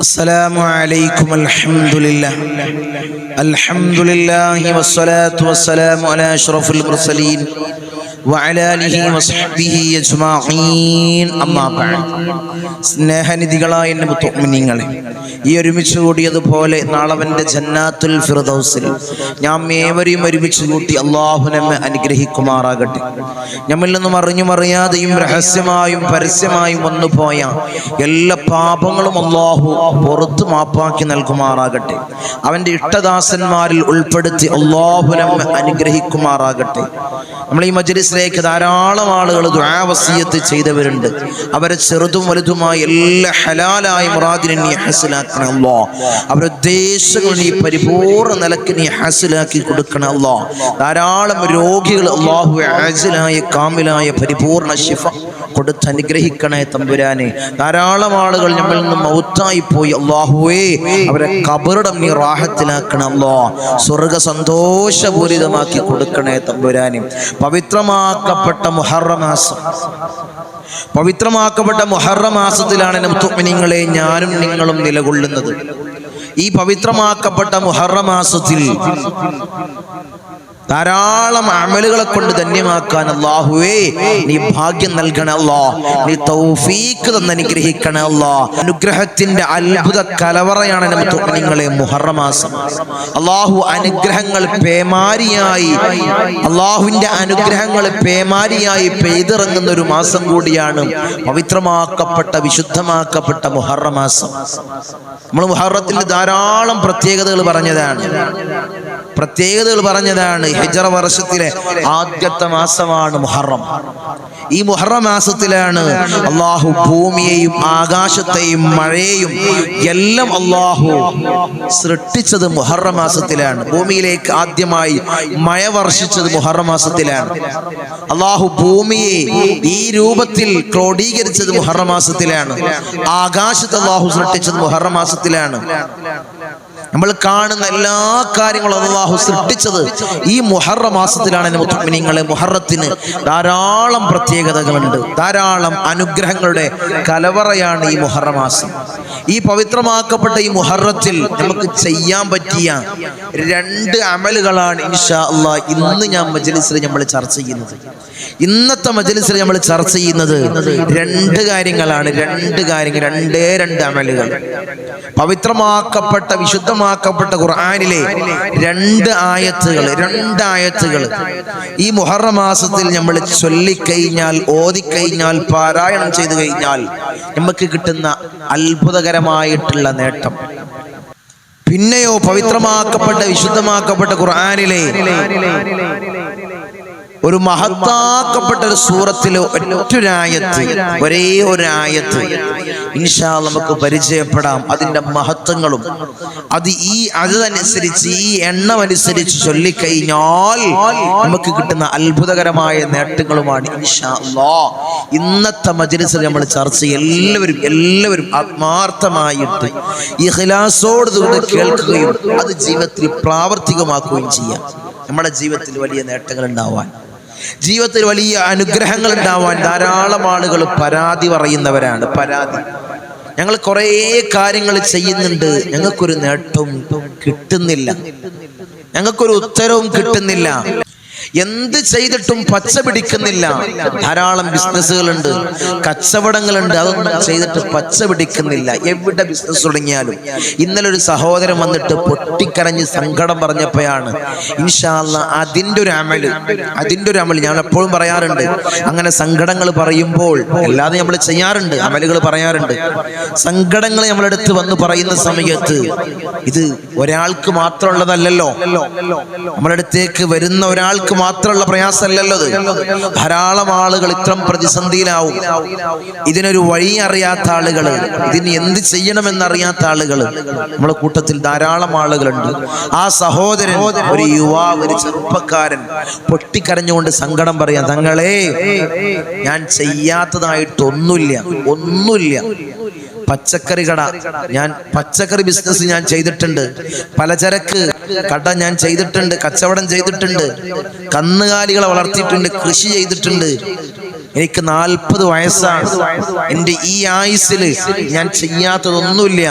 السلام عليكم الحمد لله الحمد لله والصلاة والسلام على أشرف المرسلين. സ്നേഹനിധികളായ എന്റെ മുത്തുമിനിങ്ങളെ ഈ ഒരുമിച്ച് കൂടിയതുപോലെ നാളവന്റെ ജന്നാത്തുൽ ഫിർദൗസിൽ ഞാൻ ഏവരെയും ഒരുമിച്ച് കൂട്ടി അള്ളാഹു നമ്മെ അനുഗ്രഹിക്കുമാറാകട്ടെ. നമ്മിൽ നിന്നും അറിഞ്ഞും അറിയാതെയും രഹസ്യമായും പരസ്യമായും വന്നുപോയ എല്ലാ പാപങ്ങളും അള്ളാഹു പുറത്ത് മാപ്പാക്കി നൽകുമാറാകട്ടെ. അവന്റെ ഇഷ്ടദാസന്മാരിൽ ഉൾപ്പെടുത്തി അള്ളാഹു നമ്മെ അനുഗ്രഹിക്കുമാറാകട്ടെ. നമ്മൾ ഈ മജ്ലിസ് മജ്ലിസിലേക്ക് ധാരാളം ആളുകൾ ദുരാവസീയത്ത് ചെയ്തവരുണ്ട്. അവരെ ചെറുതും വലുതുമായ എല്ലാ ഹലാലായ മുറാദിനെ നീ ഹാസിലാക്കണം അല്ലോ. അവരുടെ ഉദ്ദേശങ്ങൾ നീ പരിപൂർണ നിലയ്ക്ക് നീ ഹസിലാക്കി കൊടുക്കണം അല്ലോ. ധാരാളം രോഗികൾ അള്ളാഹു ആജിലായ കാമിലായ പരിപൂർണ ശിഫ കൊടുത്ത് അനുഗ്രഹിക്കണേ തമ്പുരാനെ. ധാരാളം ആളുകൾ നമ്മിൽ നിന്ന് മൗത്തായി പോയി. അള്ളാഹുവേ അവരെ കബറിടം നീ റാഹത്തിലാക്കണം അല്ലോ. സ്വർഗ സന്തോഷപൂരിതമാക്കി കൊടുക്കണേ തമ്പുരാനെ. പവിത്രമാക്കപ്പെട്ട മുഹറമാസം പവിത്രമാക്കപ്പെട്ട മുഹറമാസത്തിലാണ് മുത്തുമിനിങ്ങളെ ഞാനും നിങ്ങളും നിലകൊള്ളുന്നത്. ഈ പവിത്രമാക്കപ്പെട്ട മുഹറമാസത്തിൽ ധാരാളം അമലുകളെ കൊണ്ട് ധന്യമാക്കാൻ അള്ളാഹുവേ നീ ഭാഗ്യം നൽകണ അല്ലാ നീ തൗഫീക്ക് തന്ന് അനുഗ്രഹിക്കണല്ലോ അനുഗ്രഹത്തിന്റെ അത്ഭുത കലവറയാണ് നിങ്ങളെ മുഹറമാസം. അള്ളാഹു അനുഗ്രഹങ്ങൾ പേമാരിയായി അള്ളാഹുവിന്റെ അനുഗ്രഹങ്ങൾ പേമാരിയായി പെയ്തിറങ്ങുന്ന ഒരു മാസം കൂടിയാണ് പവിത്രമാക്കപ്പെട്ട വിശുദ്ധമാക്കപ്പെട്ട മുഹറമാസം. നമ്മൾ മുഹറത്തിൽ ധാരാളം പ്രത്യേകതകൾ പറഞ്ഞതാണ്. പ്രത്യേകതകൾ പറഞ്ഞതാണ് ഹിജറ വർഷത്തിലെ ആദ്യത്തെ മാസമാണ് മുഹറം. ഈ മുഹറം മാസത്തിലാണ് അള്ളാഹു ഭൂമിയെയും ആകാശത്തെയും മഴയെയും എല്ലാം അള്ളാഹു സൃഷ്ടിച്ചത് മുഹറം മാസത്തിലാണ്. ഭൂമിയിലേക്ക് ആദ്യമായി മഴ വർഷിച്ചത് മുഹറം മാസത്തിലാണ്. അള്ളാഹു ഭൂമിയെ ഈ രൂപത്തിൽ ക്രോഡീകരിച്ചത് മുഹറം മാസത്തിലാണ്. ആകാശത്ത് അള്ളാഹു സൃഷ്ടിച്ചത് മുഹറം മാസത്തിലാണ്. നമ്മൾ കാണുന്ന എല്ലാ കാര്യങ്ങളും അള്ളാഹു സൃഷ്ടിച്ചത് ഈ മുഹറ മാസത്തിലാണ് മുത്തമിനിങ്ങളെ മുഹറത്തിന്. ധാരാളം പ്രത്യേകതകളുണ്ട്. ധാരാളം അനുഗ്രഹങ്ങളുടെ കലവറയാണ് ഈ മുഹറ മാസം. ഈ പവിത്രമാക്കപ്പെട്ട ഈ മുഹറത്തിൽ നമുക്ക് ചെയ്യാൻ പറ്റിയ രണ്ട് അമലുകളാണ് ഇൻഷാ അള്ളാഹ് ഇന്ന് ഞാൻ മജലിസിൽ നമ്മൾ ചർച്ച ചെയ്യുന്നത്. ഇന്നത്തെ മജലിസിൽ നമ്മൾ ചർച്ച ചെയ്യുന്നത് രണ്ട് കാര്യങ്ങളാണ്. രണ്ട് കാര്യങ്ങൾ രണ്ടേ രണ്ട് അമലുകൾ. പവിത്രമാക്കപ്പെട്ട വിശുദ്ധമാക്കപ്പെട്ട ഖുർആാനിലെ രണ്ട് ആയത്തുകൾ രണ്ട് ആയത്തുകൾ ഈ മുഹറ മാസത്തിൽ നമ്മൾ ചൊല്ലിക്കഴിഞ്ഞാൽ ഓതിക്കഴിഞ്ഞാൽ പാരായണം ചെയ്തു കഴിഞ്ഞാൽ നമുക്ക് കിട്ടുന്ന അത്ഭുതകരമായിട്ടുള്ള നേട്ടം. പിന്നെയോ പവിത്രമാക്കപ്പെട്ട വിശുദ്ധമാക്കപ്പെട്ട ഖുർആനിലെ ഒരു മഹത്താക്കപ്പെട്ട ഒരു സൂറത്തിലെ ഒറ്റൊരായത്ത് ഒരേ ഒരായത്ത്. ഇൻഷാ നമുക്ക് പരിചയപ്പെടാം അതിന്റെ മഹത്വങ്ങളും. അത് ഈ അതനുസരിച്ച് ഈ എണ്ണം അനുസരിച്ച് ചൊല്ലിക്കഴിഞ്ഞാൽ നമുക്ക് കിട്ടുന്ന അത്ഭുതകരമായ നേട്ടങ്ങളുമാണ് ഇൻഷാ ഇന്നത്തെ മജ്ലിസിൽ നമ്മൾ ചർച്ച. എല്ലാവരും എല്ലാവരും ആത്മാർത്ഥമായിട്ട് ഈ ഹിലാസോട് കൂടെ കേൾക്കുകയും അത് ജീവിതത്തിൽ പ്രാവർത്തികമാക്കുകയും ചെയ്യാം. നമ്മുടെ ജീവിതത്തിൽ വലിയ നേട്ടങ്ങൾ ഉണ്ടാവാൻ ജീവിതത്തിൽ വലിയ അനുഗ്രഹങ്ങൾ ഉണ്ടാവാൻ ധാരാളം ആളുകൾ പരാതി പറയുന്നവരാണ് പരാതി. ഞങ്ങൾ കുറേ കാര്യങ്ങൾ ചെയ്യുന്നുണ്ട് ഞങ്ങൾക്കൊരു നേട്ടവും കിട്ടുന്നില്ല. ഞങ്ങൾക്കൊരു ഉത്തരവും കിട്ടുന്നില്ല. എന്ത് ചെയ്തിട്ടും പച്ച പിടിക്കുന്നില്ല. ധാരാളം ബിസിനസ്സുകളുണ്ട്. കച്ചവടങ്ങളുണ്ട്. അതൊന്നും ചെയ്തിട്ട് പച്ച പിടിക്കുന്നില്ല. എവിടെ ബിസിനസ് തുടങ്ങിയാലും. ഇന്നലെ ഒരു സഹോദരൻ വന്നിട്ട് പൊട്ടിക്കരഞ്ഞ് സങ്കടം പറഞ്ഞപ്പോഴാണ്. ഇൻഷാല്ല അതിന്റെ ഒരു അമൽ. അതിന്റെ ഒരു അമൽ. ഞാൻ എപ്പോഴും പറയാറുണ്ട്. അങ്ങനെ സങ്കടങ്ങൾ പറയുമ്പോൾ അല്ലാതെ നമ്മൾ ചെയ്യാറുണ്ട്. അമലുകൾ പറയാറുണ്ട്. സങ്കടങ്ങൾ നമ്മളെടുത്ത് വന്ന് പറയുന്ന സമയത്ത് ഇത് ഒരാൾക്ക് മാത്രമുള്ളതല്ലല്ലോ. നമ്മളടുത്തേക്ക് വരുന്ന ഒരാൾക്ക് മാത്രമുള്ള പ്രയാസമല്ലല്ലോ ധാരാളം ആളുകൾ ഇത്തരം പ്രതിസന്ധിയിലാവും. ഇതിനൊരു വഴി അറിയാത്ത ആളുകൾ ഇതിന് എന്ത് ചെയ്യണമെന്നറിയാത്ത ആളുകൾ നമ്മുടെ കൂട്ടത്തിൽ ധാരാളം ആളുകളുണ്ട്. ആ സഹോദരൻ ഒരു യുവാവ് ഒരു ചെറുപ്പക്കാരൻ പൊട്ടിക്കരഞ്ഞുകൊണ്ട് സങ്കടം പറയാം തങ്ങളെ ഞാൻ ചെയ്യാത്തതായിട്ടൊന്നുമില്ല ഒന്നുമില്ല. പച്ചക്കറി കട ഞാൻ പച്ചക്കറി ബിസിനസ് ഞാൻ ചെയ്തിട്ടുണ്ട്. പലചരക്ക് കട ഞാൻ ചെയ്തിട്ടുണ്ട് കച്ചവടം ചെയ്തിട്ടുണ്ട് കന്നുകാലികളെ വളർത്തിയിട്ടുണ്ട് കൃഷി ചെയ്തിട്ടുണ്ട്. എനിക്ക് നാൽപ്പത് വയസ്സാണ്. എന്റെ ഈ ആയുസ്സിൽ ഞാൻ ചെയ്യാത്തതൊന്നുമില്ല.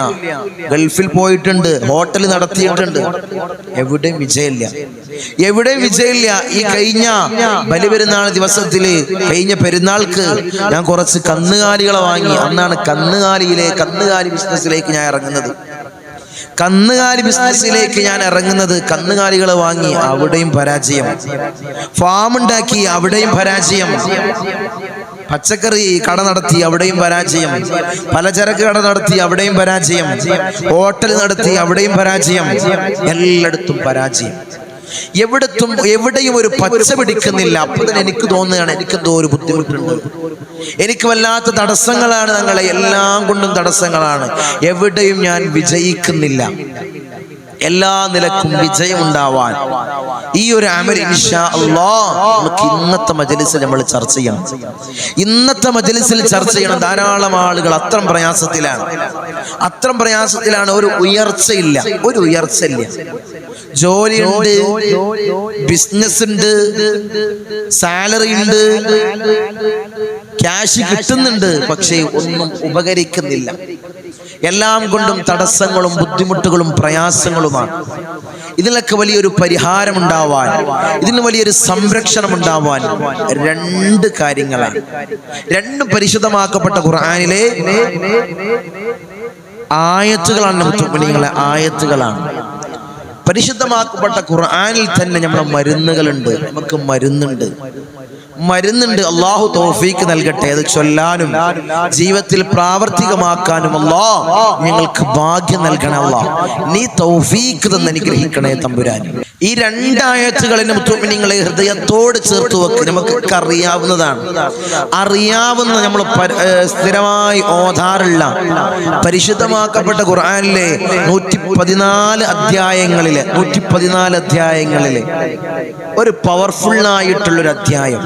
ഗൾഫിൽ പോയിട്ടുണ്ട് ഹോട്ടൽ നടത്തിയിട്ടുണ്ട്. എവിടെയും വിജയമില്ല. എവിടെയും വിജയമില്ല. ഈ കഴിഞ്ഞ ബലിപെരുന്നാൾ ദിവസത്തിൽ കഴിഞ്ഞ പെരുന്നാൾക്ക് ഞാൻ കുറച്ച് കന്നുകാലികളെ വാങ്ങി. അന്നാണ് കന്നുകാലിയിലെ കന്നുകാലി ബിസിനസ്സിലേക്ക് ഞാൻ ഇറങ്ങുന്നത്. കന്നുകാലി ബിസിനസ്സിലേക്ക് ഞാൻ ഇറങ്ങുന്നത് കന്നുകാലികളെ വാങ്ങി അവിടെയും പരാജയം. ഫാം ഉണ്ടാക്കി അവിടെയും പരാജയം. പച്ചക്കറി കട നടത്തി അവിടെയും പരാജയം. പലചരക്ക് കട നടത്തി അവിടെയും പരാജയം. ഹോട്ടൽ നടത്തി അവിടെയും പരാജയം. എല്ലായിടത്തും പരാജയം. എവിടത്തും എവിടെയും ഒരു പച്ച പിടിക്കുന്നില്ല. അപ്പൊ തന്നെ എനിക്ക് തോന്നുകയാണ് എനിക്ക് എനിക്കെന്തോ ഒരു ബുദ്ധിമുട്ടുണ്ട്. എനിക്ക് വല്ലാത്ത തടസ്സങ്ങളാണ് ഞങ്ങളെ എല്ലാം കൊണ്ടും തടസ്സങ്ങളാണ്. എവിടെയും ഞാൻ വിജയിക്കുന്നില്ല. എല്ലാ നിലക്കും വിജയമുണ്ടാവാൻ. ഈ ഒരു അമൽ നമുക്ക് ഇന്നത്തെ മജലിസിൽ നമ്മൾ ചർച്ച ചെയ്യണം. ഇന്നത്തെ മജലിസിൽ ചർച്ച ചെയ്യണം. ധാരാളം ആളുകൾ അത്രം പ്രയാസത്തിലാണ്. അത്രം പ്രയാസത്തിലാണ് ഒരു ഉയർച്ചയില്ല. ഒരു ഉയർച്ചയില്ല. ജോലിയുണ്ട് ബിസിനസ് ഉണ്ട് സാലറി ഉണ്ട് ക്യാഷ് കിട്ടുന്നുണ്ട് പക്ഷേ ഒന്നും ഉപകരിക്കുന്നില്ല. എല്ലാം കൊണ്ടും തടസ്സങ്ങളും ബുദ്ധിമുട്ടുകളും പ്രയാസങ്ങളുമാണ്. ഇതിനൊക്കെ വലിയൊരു പരിഹാരം ഉണ്ടാവാൻ ഇതിന് വലിയൊരു സംരക്ഷണം ഉണ്ടാവാൻ രണ്ട് കാര്യങ്ങളാണ്. രണ്ടും പരിശുദ്ധമാക്കപ്പെട്ട ഖുർആാനിലെ ആയത്തുകളാണ് മുത്തുമണികളെ ആയത്തുകളാണ്. പരിശുദ്ധമാക്കപ്പെട്ട ഖുർആാനിൽ തന്നെ നമ്മുടെ മരുന്നുകളുണ്ട്. നമുക്ക് മരുന്നുണ്ട്. മരുന്നുണ്ട്. അള്ളാഹു തോഫീക്ക് നൽകട്ടെ. അത് ചൊല്ലാനും ജീവിതത്തിൽ പ്രാവർത്തികമാക്കാനും അല്ലാ നിങ്ങൾക്ക് ഭാഗ്യം നൽകണേ അല്ലാ. നീ തൗഫീക്ക് തന്നെ അനുഗ്രഹിക്കണേ തമ്പുരാൻ ഈ രണ്ടായത്തുകളിന് നിങ്ങളെ ഹൃദയത്തോട് ചേർത്ത് വെക്ക്. നമുക്കൊക്കെ അറിയാവുന്നതാണ് അറിയാവുന്ന നമ്മൾ സ്ഥിരമായി ഓതാറുള്ള പരിശുദ്ധമാക്കപ്പെട്ട ഖുർആാനിലെ നൂറ്റി പതിനാല് അധ്യായങ്ങളിലെ നൂറ്റി പതിനാല് അധ്യായങ്ങളിലെ ഒരു പവർഫുൾ ആയിട്ടുള്ളൊരു അധ്യായം.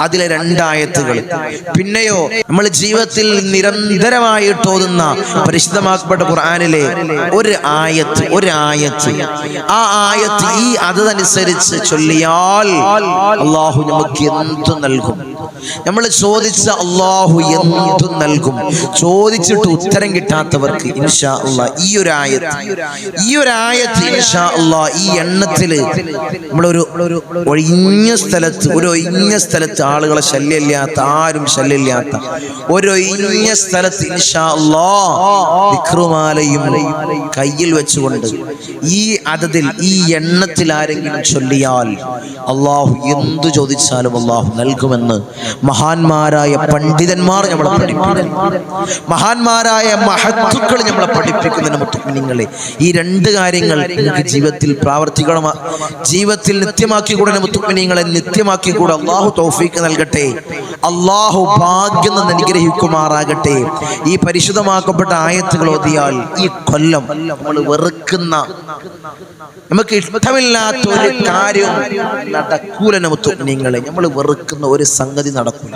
അതിലെ രണ്ടായത്തുകൾ. പിന്നെയോ നമ്മൾ ജീവിതത്തിൽ നിരന്തരമായിട്ട് ഓതുന്ന പരിശുദ്ധമാക്കപ്പെട്ട ഖുർആാനിലെ ഒരു ആയത്ത് ഒരു ആയത്ത്. ആ ആയത്ത് ഈ അതനുസരിച്ച് ചൊല്ലിയാൽ അള്ളാഹു നമുക്ക് എന്തു നൽകും? നമ്മൾ ചോദിച്ച അള്ളാഹു എന്തു നൽകും? ചോദിച്ചിട്ട് ഉത്തരം കിട്ടാത്തവർക്ക് ഇൻഷാ അള്ളാ ഈ ഒരു ആയത്ത് ഈ ഒരു ആയത്ത് ഇൻഷാ ഈ എണ്ണത്തിൽ നമ്മളൊരു ഒഴിഞ്ഞ സ്ഥലത്ത് ഒരു ഒഴിഞ്ഞ സ്ഥലത്ത് ആളുകളെ ശല്യമില്ലാത്ത ആരും ശല്യമില്ലാത്ത ഒരു ഒഴിഞ്ഞ സ്ഥലത്ത് ഇൻഷാ കയ്യിൽ വെച്ചുകൊണ്ട് ഈ അതതിൽ ഈ എണ്ണത്തിൽ ആരെങ്കിലും ചൊല്ലിയാൽ അള്ളാഹു എന്തു ചോദിച്ചാലും അള്ളാഹു നൽകുമെന്ന് മഹാന്മാരായ പണ്ഡിതന്മാർ നമ്മളെ പഠിപ്പിക്കുന്നു. മഹാന്മാരായ മഹത്തുക്കൾ നമ്മളെ പഠിപ്പിക്കുന്നതിന് മുത്തുകുഞ്ഞുങ്ങളെ ഈ രണ്ട് കാര്യങ്ങൾ ജീവിതത്തിൽ പ്രാവർത്തിക്കണം ജീവിതത്തിൽ നിത്യമാക്കി കൂടെ മുത്തുമിനിങ്ങളെ നിത്യമാക്കി കൂടെ അള്ളാഹു തൗഫീക്ക് നൽകട്ടെ. അള്ളാഹു ഭാഗ്യം നിന്ന് അനുഗ്രഹിക്കുമാറാകട്ടെ. ഈ പരിശുദ്ധമാക്കപ്പെട്ട ആയത്തുകൾ ഓതിയാൽ ഈ കൊല്ലം നമ്മൾ വെറുക്കുന്ന നമുക്ക് ഇഷ്ടമില്ലാത്ത ഒരു കാര്യം നടക്കൂല മുത്തുമിനിങ്ങളെ. നമ്മൾ വെറുക്കുന്ന ഒരു സംഗതി നടക്കൂല.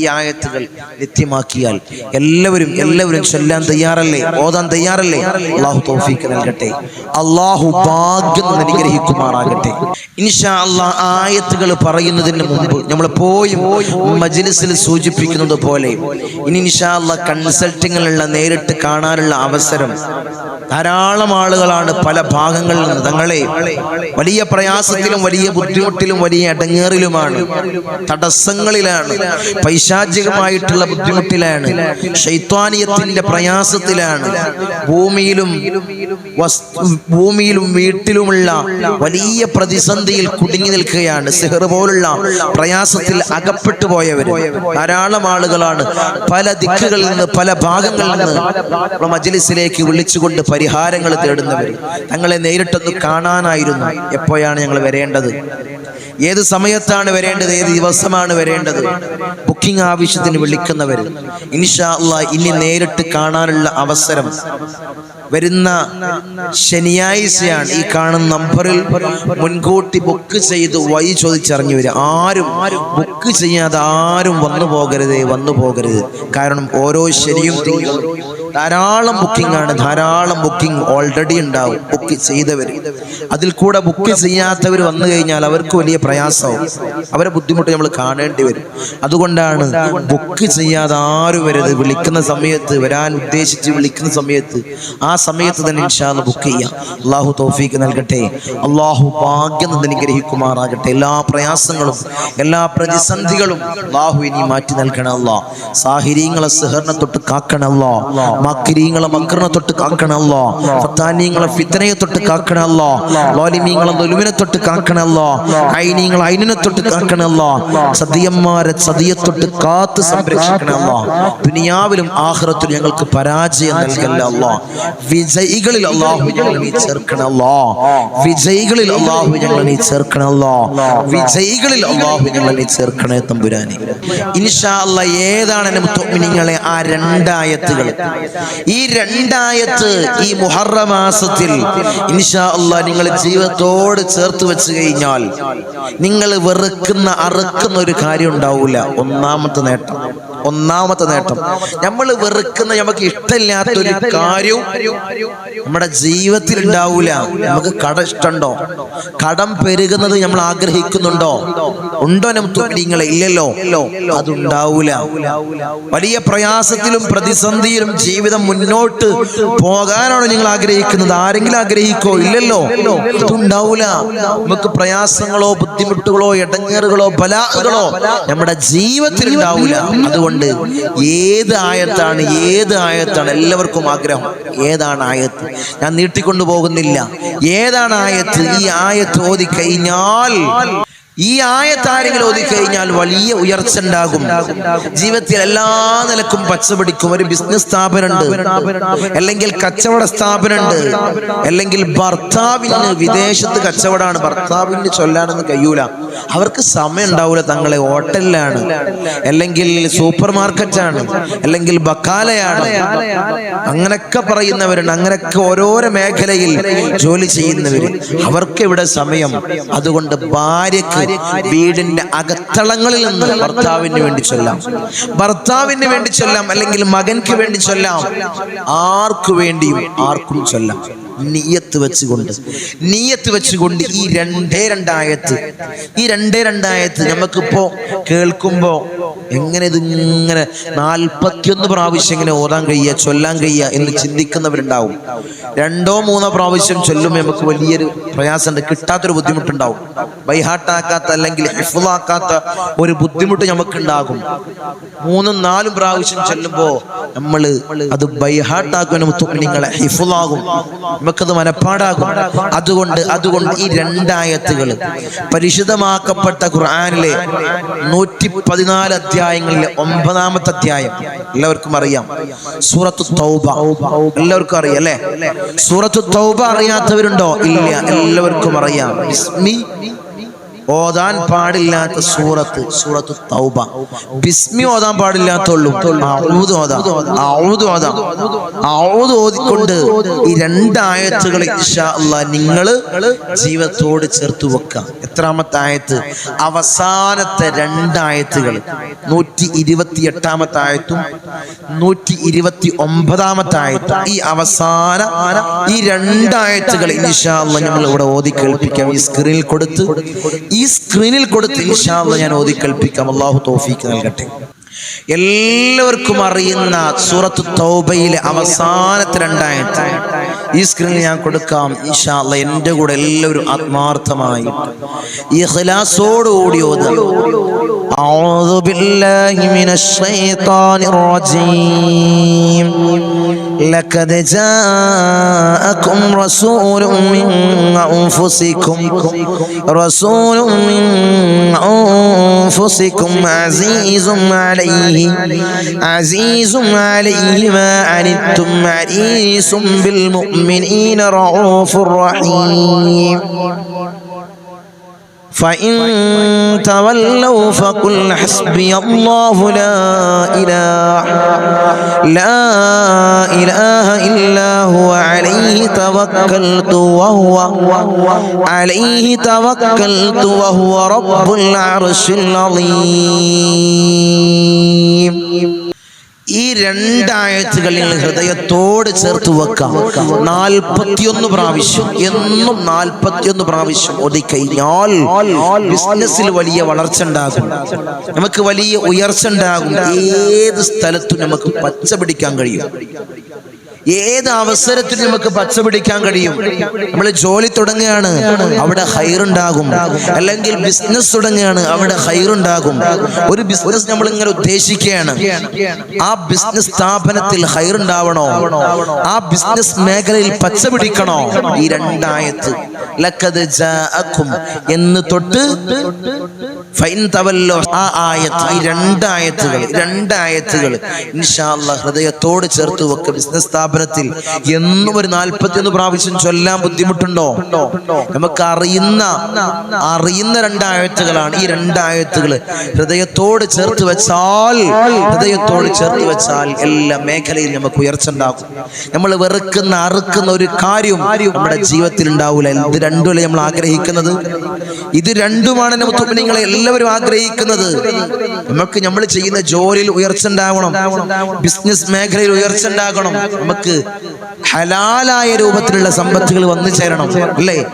ഈ ആയത്തുകൾ നിത്യമാക്കിയാൽ എല്ലാവരും എല്ലാവരും ചൊല്ലാൻ തയ്യാറല്ലേ? ഓതാൻ തയ്യാറല്ലേ? അള്ളാഹു തോഫീക്ക് നൽകട്ടെ. അള്ളാഹു ഭാഗ്യം അനുഗ്രഹിക്കുമാറാകട്ടെ. ഇൻഷാ അള്ളാഹ് ആയത്തുകൾ പറയുന്നതിന് മുമ്പ് നമ്മൾ പോയി മജ്ലിസിൽ സൂചിപ്പിക്കുന്നത് പോലെ ഇനി ഇൻഷാ അള്ളാഹ് കൺസൾട്ടിങ്ങിലുള്ള നേരിട്ട് കാണാനുള്ള അവസരം ധാരാളം ആളുകളാണ് പല ഭാഗങ്ങളിൽ നിന്ന് തങ്ങളെ വലിയ പ്രയാസത്തിലും വലിയ ബുദ്ധിമുട്ടിലും വലിയ ഇടങ്ങേറിലുമാണ് തടസ്സങ്ങളിലാണ് പൈശാചികമായിട്ടുള്ള ബുദ്ധിമുട്ടിലാണ് ശൈത്വാനിയത്തിന്റെ പ്രയാസത്തിലാണ്. ഭൂമിയിലും ഭൂമിയിലും വീട്ടിലുമുള്ള വലിയ പ്രതിസന്ധിയിൽ കുടുങ്ങി നിൽക്കുകയാണ്. സിഹർ പോലുള്ള പ്രയാസത്തിൽ അകപ്പെട്ടു പോയവർ ധാരാളം ആളുകളാണ് പല ദിക്കുകളിൽ നിന്ന് പല ഭാഗങ്ങളിൽ നിന്ന് മജലിസിലേക്ക് വിളിച്ചുകൊണ്ട് പരിഹാരങ്ങൾ തേടുന്നവർ. തങ്ങളെ നേരിട്ടൊന്ന് കാണാനായിരുന്നു. എപ്പോഴാണ് ഞങ്ങൾ വരേണ്ടത്? ഏത് സമയത്താണ് വരേണ്ടത്? ഏത് ദിവസമാണ് വരേണ്ടത്? ബുക്കിംഗ് ആവശ്യത്തിന് വിളിക്കുന്നവർ. ഇൻഷാ അള്ളാ ഇനി നേരിട്ട് കാണാനുള്ള അവസരം. വരുന്ന ശനിയാഴ്ചയാണ് ഈ കാണുന്ന നമ്പറിൽ മുൻകൂട്ടി ബുക്ക് ചെയ്ത് വഴി ചോദിച്ചറിഞ്ഞു വരിക. ആരും ബുക്ക് ചെയ്യാതെ ആരും വന്നു പോകരുത് വന്നു പോകരുത് കാരണം ഓരോ ശനിയും ധാരാളം ബുക്കിംഗ് ആണ്. ധാരാളം ബുക്കിംഗ് ഓൾറെഡി ഉണ്ടാവും. ബുക്ക് ചെയ്തവർ അതിൽ കൂടെ ബുക്ക് ചെയ്യാത്തവർ വന്നു കഴിഞ്ഞാൽ അവർക്ക് വലിയ പ്രയാസവും അവരെ ബുദ്ധിമുട്ട് നമ്മൾ കാണേണ്ടി വരും. അതുകൊണ്ടാണ് ബുക്ക് ചെയ്യാതെ ആരും വരരുത്. വിളിക്കുന്ന സമയത്ത് വരാൻ ഉദ്ദേശിച്ച് വിളിക്കുന്ന സമയത്ത് ആ സമയത്ത് തന്നെ ഇൻഷാല്ല ബുക്ക് ചെയ്യാം. അള്ളാഹു തോഫീക്ക് നൽകട്ടെ. അള്ളാഹു ഭാഗ്യം അനുഗ്രഹിക്കുമാറാകട്ടെ. എല്ലാ പ്രയാസങ്ങളും എല്ലാ പ്രതിസന്ധികളും അള്ളാഹു ഇനി മാറ്റി നൽകണമല്ലോ. സാഹിര്യങ്ങളെ സഹറിനെ തൊട്ട് കാക്കണമല്ലോ. മക്കിരീങ്ങളെ മക്കറിനെ തൊട്ട് കാക്കണല്ലോ ഫത്താനീങ്ങളെ ഫിത്തനയെ തൊട്ട് കാക്കണല്ലോ ലോലിമീങ്ങളെ തൊലുവിനെ തൊട്ട് കാക്കണല്ലോ ഐനീങ്ങളെ ഐനിനെ തൊട്ട് കാക്കണല്ലോ സതിയന്മാരെ സതിയെ തൊട്ട് കാത്ത് സംരക്ഷിക്കണല്ലോ. ദുനിയാവിലും ആഹ്റത്തിലും ഞങ്ങൾക്ക് പരാജയം നൽകല്ലോ വിജയികളിൽ അള്ളാഹു ഞങ്ങൾ നീ ചേർക്കണല്ലോ. വിജയികളിൽ അള്ളാഹു ഞങ്ങൾ നീ ചേർക്കണല്ലോ. വിജയികളിൽ അള്ളാഹു ഞങ്ങൾ നീ ചേർക്കണേ തമ്പുരാനി. ഇൻഷാ അല്ലാ ഏതാണ് എന്റെ ആ രണ്ടായത്തുകൾ? ഈ രണ്ടായത്ത് ഈ മുഹറ മാസത്തിൽ ഇൻഷാ അള്ളാഹ് നിങ്ങൾ ജീവിതത്തോട് ചേർത്ത് വെച്ച് കഴിഞ്ഞാൽ നിങ്ങൾ വെറുക്കുന്ന അറുക്കുന്ന ഒരു കാര്യം ഉണ്ടാവൂല. ഒന്നാമത്തെ നേട്ടം. ഒന്നാമത്തെ നേട്ടം. നമ്മൾ വെറുക്കുന്ന നമുക്ക് ഇഷ്ടമില്ലാത്തൊരു കാര്യവും നമ്മുടെ ജീവിതത്തിൽ ഉണ്ടാവൂല. നമുക്ക് കട ഇഷ്ടമുണ്ടോ? കടം പെരുകുന്നത് നമ്മൾ ആഗ്രഹിക്കുന്നുണ്ടോ? ഉണ്ടോ നമുക്ക് നിങ്ങളെ ഇല്ലല്ലോ. അതുണ്ടാവൂല. വലിയ പ്രയാസത്തിലും പ്രതിസന്ധിയിലും ജീവിതം മുന്നോട്ട് പോകാനാണോ നിങ്ങൾ ആഗ്രഹിക്കുന്നത്. ആരെങ്കിലും ആഗ്രഹിക്കോ? ഇല്ലല്ലോ. ഉണ്ടാവൂല നമുക്ക് പ്രയാസങ്ങളോ ബുദ്ധിമുട്ടുകളോ ഇടങ്ങേറുകളോ ബലാകളോ നമ്മുടെ ജീവിതത്തിൽ ഉണ്ടാവൂല. അതുകൊണ്ട് ഏത് ആയത്താണ് ഏത് ആയത്താണ് എല്ലാവർക്കും ആഗ്രഹം. ഏതാണ് ആയത്ത്? ഞാൻ നീട്ടിക്കൊണ്ടു പോകുന്നില്ല. ഏതാണ് ആയത്ത്? ഈ ആയത്ത് ഓതി കഴിഞ്ഞാൽ ഈ ആയത്താരെങ്കിലും കഴിഞ്ഞാൽ വലിയ ഉയർച്ച ഉണ്ടാകും. ജീവിതത്തിൽ എല്ലാ നിലക്കും പച്ചപിടിക്കും ഒരു ബിസിനസ് സ്ഥാപനമുണ്ട്. അല്ലെങ്കിൽ കച്ചവട സ്ഥാപനമുണ്ട്. അല്ലെങ്കിൽ ഭർത്താവിന് വിദേശത്ത് കച്ചവടമാണ്. ഭർത്താവിന് ചൊല്ലാനൊന്നും കഴിയൂല. അവർക്ക് സമയം ഉണ്ടാവൂല തങ്ങളെ. ഹോട്ടലിലാണ്. അല്ലെങ്കിൽ സൂപ്പർ മാർക്കറ്റാണ് അല്ലെങ്കിൽ ബക്കാലയാണ്. അങ്ങനൊക്കെ പറയുന്നവരുണ്ട്. അങ്ങനൊക്കെ ഓരോരോ മേഖലയിൽ ജോലി ചെയ്യുന്നവര്. അവർക്ക് ഇവിടെ സമയം. അതുകൊണ്ട് ഭാര്യക്ക് വീടിന്റെ അകത്തളങ്ങളിൽ നിന്ന് ഭർത്താവിന് വേണ്ടി ചൊല്ലാം. ഭർത്താവിന് വേണ്ടി ചൊല്ലാം അല്ലെങ്കിൽ മകൻക്ക് വേണ്ടി ചൊല്ലാം. ആർക്കു വേണ്ടിയും ആർക്കും ചൊല്ലാം. നീയത്ത് വെച്ചുകൊണ്ട്. നീയത്ത് വെച്ചുകൊണ്ട് ഈ രണ്ടേ രണ്ടായത്ത്. ഈ രണ്ടേ രണ്ടായത്ത് നമുക്കിപ്പോ കേൾക്കുമ്പോ എങ്ങനെ ഇതിങ്ങനെ നാൽപ്പത്തിയൊന്ന് പ്രാവശ്യം ഇങ്ങനെ ഓതാൻ കഴിയുക ചൊല്ലാൻ കഴിയുക എന്ന് ചിന്തിക്കുന്നവരുണ്ടാവും. രണ്ടോ മൂന്നോ പ്രാവശ്യം ചൊല്ലുമ്പോൾ നമുക്ക് വലിയൊരു പ്രയാസമുണ്ട്. കിട്ടാത്തൊരു ബുദ്ധിമുട്ടുണ്ടാവും. ബൈഹാട്ടാക്കാത്ത അല്ലെങ്കിൽ ഹിഫുലാക്കാത്ത ഒരു ബുദ്ധിമുട്ട് നമുക്കുണ്ടാകും. മൂന്നും നാലും പ്രാവശ്യം ചൊല്ലുമ്പോ നമ്മൾ അത് ബൈഹാട്ടാക്കുന്ന നിങ്ങളെ ഹിഫുലാകും നമുക്കത് മനപ്പാടാകും. അതുകൊണ്ട് അതുകൊണ്ട് ഈ രണ്ടായത്തുകൾ പരിശുദ്ധമാക്കപ്പെട്ട ഖുർആാനിലെ നൂറ്റി പതിനാല് അധ്യായങ്ങളിലെ ഒമ്പതാമത്തെ അധ്യായം എല്ലാവർക്കും അറിയാം. സൂറത്ത് തൗബ. എല്ലാവർക്കും അറിയാം അല്ലേ? സൂറത്ത് തൗബ അറിയാത്തവരുണ്ടോ? ഇല്ല എല്ലാവർക്കും അറിയാം. ഓതാൻ പാടില്ലാത്ത സൂറത്ത് സൂറത്ത് തൗബ. ബിസ്മി ഓതാൻ പാടില്ലാത്തുള്ളൂ ഔദ് ഓതാം. ഔദ് ഓതാം. ഔദ് ഓതിക്കൊണ്ട് ഈ രണ്ടായത്തുകൾ ഇൻഷാ അല്ലാ നിങ്ങൾ ജീവിതത്തോട് ചേർത്ത് വെക്കാം എത്രാമത്തെ ആയത്ത് അവസാനത്തെ രണ്ടായത്തുകൾ. നൂറ്റി ഇരുപത്തി എട്ടാമത്തെ ആയത്തും നൂറ്റി ഇരുപത്തി ഒമ്പതാമത്തെ ആയത്തും ഈ അവസാന ഈ രണ്ടായത്തുകൾ ഇൻഷാ അല്ലാ നമ്മൾ ഇവിടെ ഓതി കേൾപ്പിക്കാം. ഈ സ്ക്രീനിൽ കൊടുത്ത് ഈ സ്ക്രീനിൽ കൊടുത്ത് ഇൻഷാള്ള ഞാൻ ഓതി കൽപ്പിക്കാം അള്ളാഹു തോഫീക്ക് നൽകട്ടെ. എല്ലാവർക്കും അറിയുന്ന സൂറത്ത് തൗബയിലെ അവസാനത്തെ രണ്ടായിട്ട് ഈ സ്ക്രീനിൽ ഞാൻ കൊടുക്കാം. ഇൻഷാല്ല എന്റെ കൂടെ എല്ലാവരും ആത്മാർത്ഥമായി. ഈ ഹലാസോടുകൂടി ഓതുക. أعوذ بالله من الشيطان الرجيم. لقد جاءكم رسول من أنفسكم. رسول من أنفسكم عزيز عليه. عزيز عليه ما عنتم. عريس بالمؤمنين رؤوف رحيم. فإن تولوا فقل حسبي الله لا إله لا إله إلا هو عليه توكلت وهو عليه توكلت وهو رب العرش العظيم. ഈ രണ്ടായത്തുകൾ നിങ്ങൾ ഹൃദയത്തോട് ചേർത്ത് വെക്കാം. നാൽപ്പത്തിയൊന്ന് പ്രാവശ്യം എന്നും നാൽപ്പത്തിയൊന്ന് പ്രാവശ്യം ഒതുക്കഴിഞ്ഞാൽ ബിസിനസ്സിൽ വലിയ വളർച്ച ഉണ്ടാകും. നമുക്ക് വലിയ ഉയർച്ച ഉണ്ടാകും. ഏത് സ്ഥലത്തും നമുക്ക് പച്ച പിടിക്കാൻ കഴിയും. ഏത് അവസരത്തിൽ നമുക്ക് പച്ച പിടിക്കാൻ കഴിയും. നമ്മൾ ജോലി തുടങ്ങുകയാണ് അവിടെ ഹൈറുണ്ടാകും. അല്ലെങ്കിൽ ബിസിനസ് തുടങ്ങുകയാണ് അവിടെ ഹൈറുണ്ടാകും. ഒരു ബിസിനസ് നമ്മൾ ഇങ്ങനെ ഉദ്ദേശിക്കുകയാണ്. ആ ബിസിനസ് സ്ഥാപനത്തിൽ ഹൈറുണ്ടാവണോ? ആ ബിസിനസ് മേഖലയിൽ പച്ച പിടിക്കണോ? ഈ രണ്ടായത്ത്. ലക്കത് എന്ന് തൊട്ട് ആ ആയത്ത് ഈ രണ്ടായത്തുകൾ രണ്ടായത്തുകൾ ഇൻഷാല്ല ഹൃദയത്തോട് ചേർത്ത് വെക്കുക ബിസിനസ് സ്ഥാപനത്തിൽ എന്നും ഒരു നാൽപ്പത്തിയൊന്ന് പ്രാവശ്യം ചൊല്ലാൻ ബുദ്ധിമുട്ടുണ്ടോ? നമുക്ക് അറിയുന്ന അറിയുന്ന രണ്ടായത്തുകളാണ് ഈ രണ്ടായത്തുകൾ. ഹൃദയത്തോട് ചേർത്ത് വെച്ചാൽ ഹൃദയത്തോട് ചേർത്ത് വെച്ചാൽ എല്ലാ മേഖലയിൽ നമുക്ക് ഉയർച്ച ഉണ്ടാകും. നമ്മൾ വെറുക്കുന്ന അറുക്കുന്ന ഒരു കാര്യം നമ്മുടെ ജീവിതത്തിൽ ഉണ്ടാവില്ല ഇത് രണ്ടുമല്ലേ നമ്മൾ ആഗ്രഹിക്കുന്നത്? ഇത് രണ്ടുമാണ് നിങ്ങളെ എല്ലാവരും ആഗ്രഹിക്കുന്നത് നമുക്ക് നമ്മൾ ചെയ്യുന്ന ജോലിയിൽ ഉയർച്ച ഉണ്ടാവണം. ബിസിനസ് മേഖലയിൽ ഉയർച്ച ഉണ്ടാകണം. നമുക്ക് ഹലാലായ രൂപത്തിലുള്ള സമ്പത്തുകൾ വന്നു ചേരണം. അല്ലേ?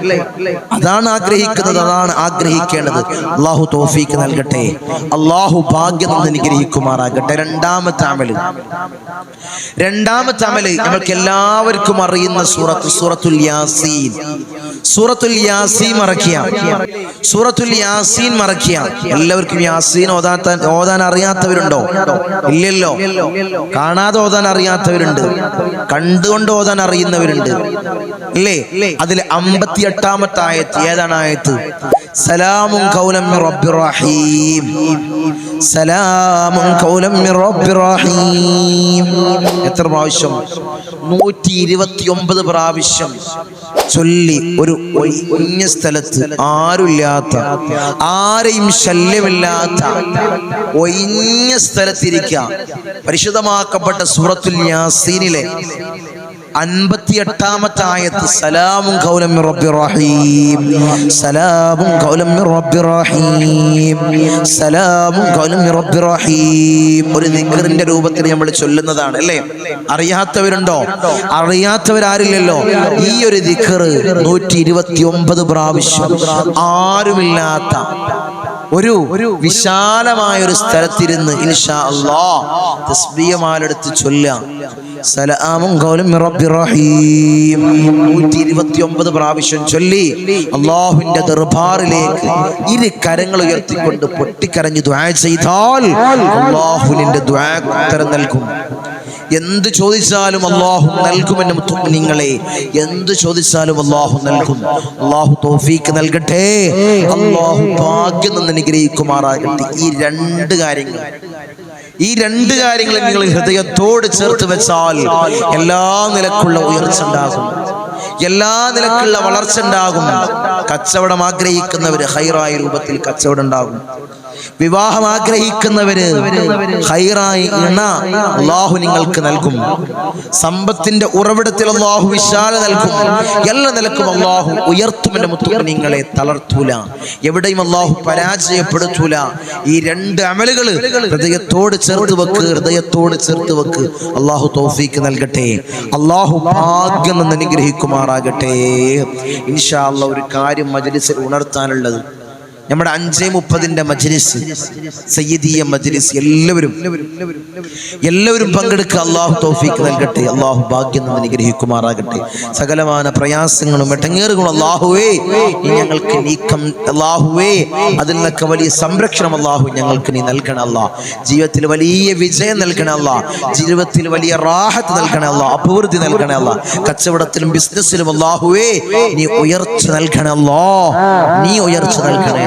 അതാണ് ആഗ്രഹിക്കുന്നത് അതാണ് ആഗ്രഹിക്കേണ്ടത്. അള്ളാഹു തോഫീക്ക് നൽകട്ടെ. അള്ളാഹു ഭാഗ്യം അനുഗ്രഹിക്കുമാറാകട്ടെ. രണ്ടാമത്തെ അമൽ രണ്ടാമത്തെ അമൽ നമുക്ക് എല്ലാവർക്കും അറിയുന്ന സൂറത്ത് സൂറത്തുൽ യാസീൻ. സൂറത്തുൽ യാസീൻ മറക്കിയ. സൂറത്തുൽ യാസീൻ മറക്കിയ. എല്ലാവർക്കും യാസീൻ ഓതാൻ ഓതാൻ അറിയാത്തവരുണ്ടോ? ഇല്ലല്ലോ. കാണാതെ ഓതാൻ അറിയാത്തവരുണ്ട്. കണ്ടുകൊണ്ട് ഓതാൻ അറിയുന്നവരുണ്ട്. അല്ലേ അതിൽ അമ്പത്തി എട്ടാമത്തെ ആയത്ത് ഏതാണ് ആയത്ത്? സലാമും കൗലം റബ്ബിറഹീം സലാമും കൗലം റബ്ബിറഹീം എത്ര പ്രാവശ്യം? നൂറ്റി ഇരുപത്തി ഒമ്പത് പ്രാവശ്യം. ചൊല്ലി ഒരു ഒഴിഞ്ഞ സ്ഥലത്ത് ആരുമില്ലാത്ത ആരെയും ശല്യമില്ലാത്ത ഒഴിഞ്ഞ സ്ഥലത്തിരിക്കുക പരിശുദ്ധമാക്കപ്പെട്ട സൂറത്തുൽ യാസീനിലെ അൻപത്തി എട്ടാമത്തെ ആയത്ത് കൗലം സലാമും കൗലം സലാമും കൗലം റഹീം. ഒരു രൂപത്തിൽ നമ്മൾ ചൊല്ലുന്നതാണ് അല്ലേ? അറിയാത്തവരുണ്ടോ? അറിയാത്തവരാരില്ലല്ലോ. ഈ ഒരു ദിക്കറ് നൂറ്റി ഇരുപത്തി ഒമ്പത് പ്രാവശ്യം ആരുമില്ലാത്ത ഒരു വിശാലമായ ഒരു സ്ഥലത്തിരുന്ന് ഇൻഷാ അള്ളാ തസ്ബീഹമാലെടുത്ത് ചൊല്ലാം സലാമും റബ്ബിർ റഹീം. 129 പ്രാവശ്യം ചൊല്ലി അല്ലാഹുവിന്റെ ദർബാറിലേക്ക് ഇരു കരങ്ങൾ ഉയർത്തിക്കൊണ്ട് പൊട്ടിക്കരഞ്ഞ് ദുആ ചെയ്താൽ അള്ളാഹുവിന്റെ ദ്വാ ഉത്തരം നൽകും. എന്ത് ചോദിച്ചാലും അള്ളാഹു നൽകുമെന്ന് നിങ്ങളെ. എന്ത് ചോദിച്ചാലും അള്ളാഹു നൽകും. അള്ളാഹു തോഫീക്ക് നൽകട്ടെ. അള്ളാഹു ഭാഗ്യം നിന്ന് അനുഗ്രഹിക്കുമാറാകട്ടെ. ഈ രണ്ട് കാര്യങ്ങൾ. ഈ രണ്ട് കാര്യങ്ങൾ നിങ്ങൾ ഹൃദയത്തോട് ചേർത്ത് വെച്ചാൽ എല്ലാ നിലക്കുള്ള ഉയർച്ച ഉണ്ടാകും. എല്ലാ നിലക്കുള്ള വളർച്ച ഉണ്ടാകും. കച്ചവടം ആഗ്രഹിക്കുന്നവര് ഹൈറായ രൂപത്തിൽ കച്ചവടം ഉണ്ടാകും. വിവാഹം ആഗ്രഹിക്കുന്നവര് ഹൈറായി ഇണ അള്ളാഹു നിങ്ങൾക്ക് നൽകും. സമ്പത്തിന്റെ ഉറവിടത്തിൽ അള്ളാഹു വിശാല നൽകും. എല്ലാ നിലക്കും അള്ളാഹു ഉയർത്തുമെന്റെ മുത്തു നിങ്ങളെ തളർത്തൂല. എവിടെയും അള്ളാഹു പരാജയപ്പെടുത്തൂല. ഈ രണ്ട് അമലുകൾ ഹൃദയത്തോട് ചേർത്ത് വെക്ക് ഹൃദയത്തോട് ചേർത്ത് വെക്ക്. അള്ളാഹു തോഫീക്ക് നൽകട്ടെ. അള്ളാഹു ഭാഗ്യം എന്ന് അനുഗ്രഹിക്കുമാറാകട്ടെ. ഇൻഷാ അള്ള ഒരു കാര്യം മജലിസിൽ ഉണർത്താനുള്ളത്. നമ്മുടെ അഞ്ചേ മുപ്പതിന്റെ മജ്ലിസ് സയ്യിദീയ മജ്ലിസ് എല്ലാവരും എല്ലാവരും പങ്കെടുക്കുക. അള്ളാഹു തോഫീക്ക് നൽകട്ടെ. അള്ളാഹു ഭാഗ്യം നിന്ന് അനുഗ്രഹിക്കുമാറാകട്ടെ. സകലമാന പ്രയാസങ്ങളും എട്ടങ്ങേറുകളും അള്ളാഹുവേ ഞങ്ങൾക്ക് നീക്കം അള്ളാഹുവേ അതിൽ നിന്നൊക്കെ വലിയ സംരക്ഷണം അള്ളാഹു ഞങ്ങൾക്ക് നീ നൽകണം അല്ലാ. ജീവിതത്തിൽ വലിയ വിജയം നൽകണം അല്ലാ. ജീവിതത്തിൽ വലിയ റാഹത്ത് നൽകണം അല്ലാ. അഭിവൃദ്ധി നൽകണം അല്ലാ. കച്ചവടത്തിലും ബിസിനസ്സിലും അള്ളാഹുവേ നീ ഉയർച്ച നൽകണം അല്ലാ. നീ ഉയർച്ച നൽകണേ